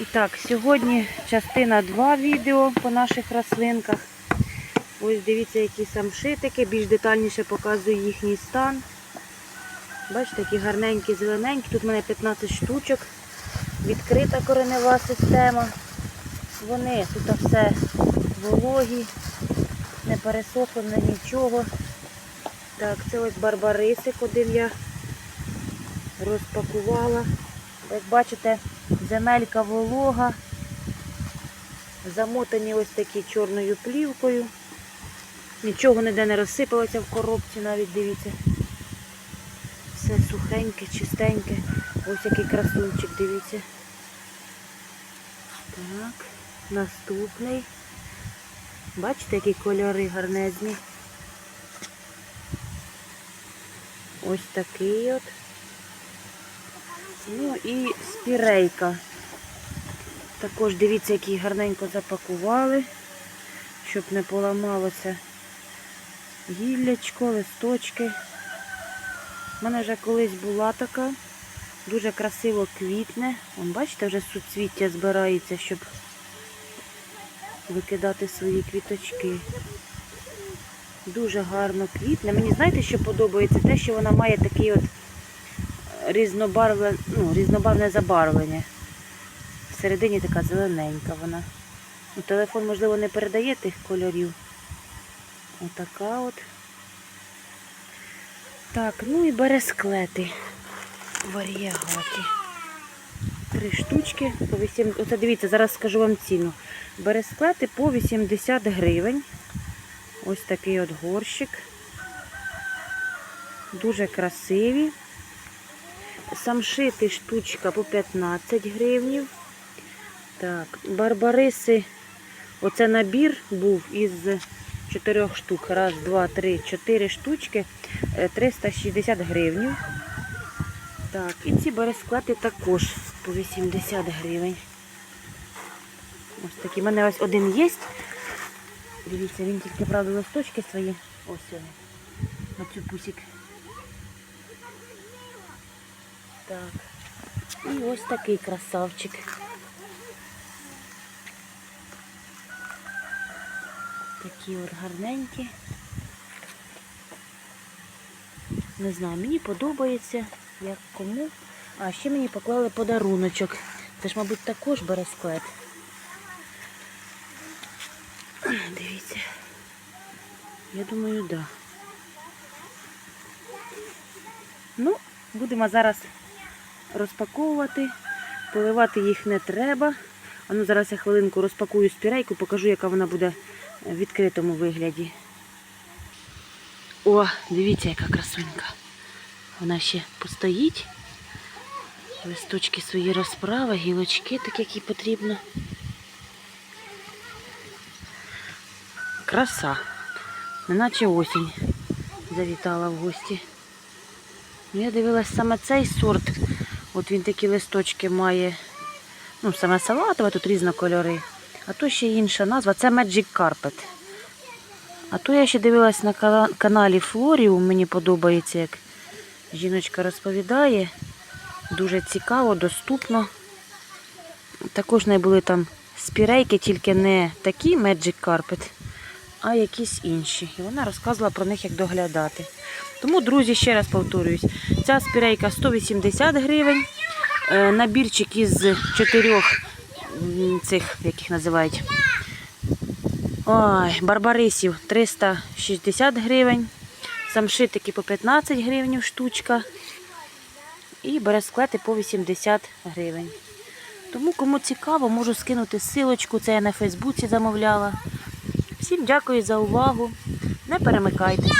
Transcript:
І так, сьогодні частина 2 відео по наших рослинках. Ось дивіться, які самшитики, більш детальніше показую їхній стан. Бачите, які гарненькі, зелененькі. Тут в мене 15 штучок. Відкрита коренева система. Вони тут все вологі, не пересохло не нічого. Так, це ось барбарисик один я розпакувала. Як бачите, земелька волога, замотані ось такі чорною плівкою. Нічого ніде не розсипалося в коробці, навіть дивіться. Все сухеньке, чистеньке. Ось який красунчик, дивіться. Так, наступний. Бачите, які кольори гарнезні. Ось такий от. Ну і спірейка. Також дивіться, які гарненько запакували, щоб не поламалося гіллячко, листочки. У мене вже колись була така. Дуже красиво квітне. Вон, бачите, вже суцвіття збирається, щоб викидати свої квіточки. Дуже гарно квітне. Мені знаєте, що подобається? Те, що вона має такий от різнобарвне, ну, різнобарвне забарвлення. Всередині така зелененька вона. Ну, телефон, можливо, не передає тих кольорів. Отака от. Так, ну і бересклети. Варіагати. Три штучки по 8. Оце дивіться, зараз скажу вам ціну. Бересклети по 80 гривень. Ось такий от горщик. Дуже красиві. Самшити штучка по 15 гривнів. Так, барбариси. Оце набір був із чотирьох штук. Раз, два, три, чотири штучки. е, 360 гривнів. Так, і ці бересклети також по 80 гривень. Ось такі. У мене ось один є. Дивіться, він тільки, правда, листочки свої. Ось. На цю Так. І ось такий красавчик. Такі от гарненькі. Не знаю, мені подобається, як кому. А ще мені поклали подаруночок. Це ж, мабуть, також бересклет. Дивіться. Я думаю, так. Да. Ну, будемо зараз розпаковувати. Поливати їх не треба. А ну зараз я хвилинку розпакую спірейку, покажу, яка вона буде в відкритому вигляді. О, дивіться, яка красунька. Вона ще постоїть. Листочки свої розправи, гілочки, так як їй потрібно. Краса. Неначе осінь завітала в гості. Ну, Я дивилась саме цей сорт. От він такі листочки має. Ну, саме салатове, тут різні кольори. А то ще інша назва. Це Magic Carpet. А то я ще дивилась на каналі Флоріум. Мені подобається, як жіночка розповідає. Дуже цікаво, доступно. Також в неї були там спірейки, тільки не такі Magic Carpet, а якісь інші. І вона розказувала про них, як доглядати. Тому, друзі, ще раз повторююсь, ця спірейка 180 гривень. Е, Набірчик із чотирьох цих, їх називають, ой, барбарисів 360 гривень. Самшитики по 15 гривень штучка. І бересклети по 80 гривень. Тому, кому цікаво, можу скинути силочку. Це я на Фейсбуці замовляла. Всім дякую за увагу. Не перемикайтесь.